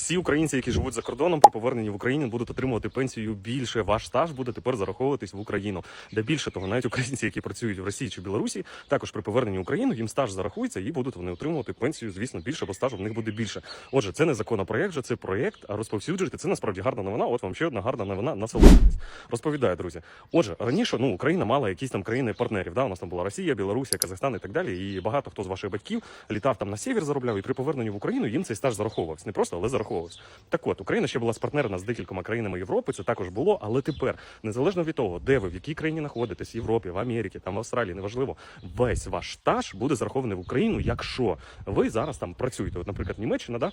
всі українці, які живуть за кордоном, при поверненні в Україну будуть отримувати пенсію більше. Ваш стаж буде тепер зараховуватись в Україну. Де більше того, навіть українці, які працюють в Росії чи Білорусі, також при поверненні в Україну їм стаж зарахується і будуть вони отримувати пенсію, звісно, більше, бо стажу в них буде більше. Отже, це не законопроект, же це проєкт, а розповсюджуйте. Це насправді гарна новина. От вам ще одна гарна новина. Насолоджуйтесь. Розповідаю, друзі. Отже, раніше ну Україна мала якісь там країни партнерів. Да? У нас там була Росія, Білорусія, Казахстан і так далі. І багато хто з ваших батьків літав там на север, заробляв, і при поверненні в Україну їм цей стаж зараховувався. Не просто, але зараховувався. Так от, Україна ще була спартнерна з декількома країнами Європи. Це також було, але тепер, незалежно від того, де ви в якій країні знаходитесь, в Європі, в Америці, там в Австралії, неважливо, весь ваш стаж буде зарахований в Україну, якщо ви зараз там працюєте. От, наприклад, Німеччина, да.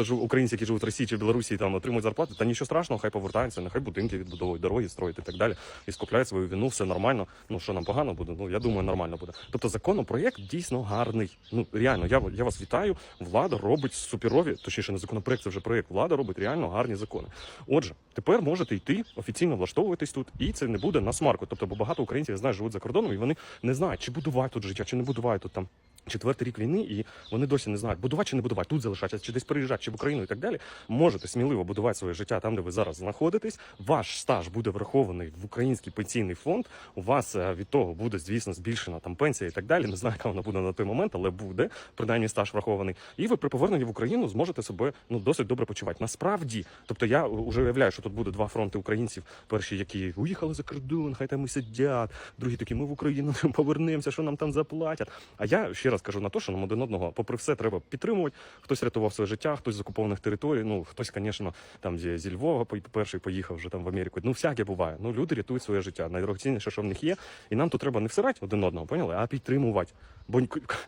хто жив, українці, які живуть в Росії чи Білорусі, там отримують зарплату, та нічого страшного, хай повертаються, нехай будинки відбудовують, дороги строять і так далі. І скупляють свою вину, все нормально. Ну що нам погано буде? Ну я думаю, нормально буде. Тобто законопроект дійсно гарний. Ну реально, я, я вас вітаю. Влада робить суперові, точніше, не законопроект, це вже проект. Влада робить реально гарні закони. Отже, тепер можете йти офіційно влаштовуватись тут, і це не буде на смарку. Тобто, бо багато українців я знаю, живуть за кордоном, і вони не знають, чи будувати тут життя, чи не будувати тут там. Четвертий рік війни, і вони досі не знають, будувати чи не будувати, тут залишатися, чи десь переїжджати, чи в Україну і так далі. Можете сміливо будувати своє життя там, де ви зараз знаходитесь. Ваш стаж буде врахований в український пенсійний фонд. У вас е, від того буде, звісно, збільшена там пенсія і так далі. Не знаю, яка вона буде на той момент, але буде принаймні стаж врахований. І ви при поверненні в Україну зможете себе ну досить добре почувати. Насправді, тобто я вже уявляю, що тут буде два фронти українців. Перші, які уїхали за кордон, хай там і сидять. Другі такі, ми в Україну повернемося, що нам там заплатять. А я ще раз кажу на те, що нам один одного, попри все, треба підтримувати. Хтось рятував своє життя, хтось з окупованих територій. Ну хтось, звісно, там зі, зі Львова перший поїхав вже там в Америку. Ну всяке буває. Ну люди рятують своє життя. Найдорогоцінніше, що в них є. І нам тут треба не всирати один одного, поняли, а підтримувати. Бо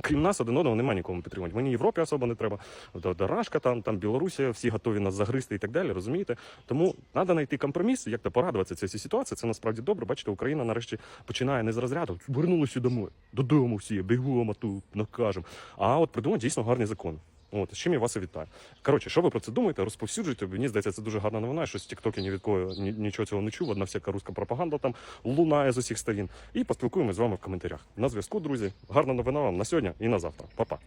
крім нас один одного немає нікому підтримувати. Мені Європі особо не треба. Дарашка, там, там Білорусія, всі готові нас загризти і так далі. Розумієте? Тому треба знайти компроміс, як то порадуватися цій ситуації. Це насправді добре. Бачите, Україна нарешті починає не з розряду. Вернулися домой, додому всі, бігуємо тут накажемо. А от придумати дійсно гарний закон. От з чим я вас і вітаю. Коротше, що ви про це думаєте? Розповсюджуйте. Мені здається, це дуже гарна новина. Щось в Тіктокі ні від кого ні, нічого цього не чув. Одна всяка руська пропаганда там лунає з усіх сторін. І поспілкуємось з вами в коментарях. На зв'язку, друзі. Гарна новина вам на сьогодні і на завтра. Па-па.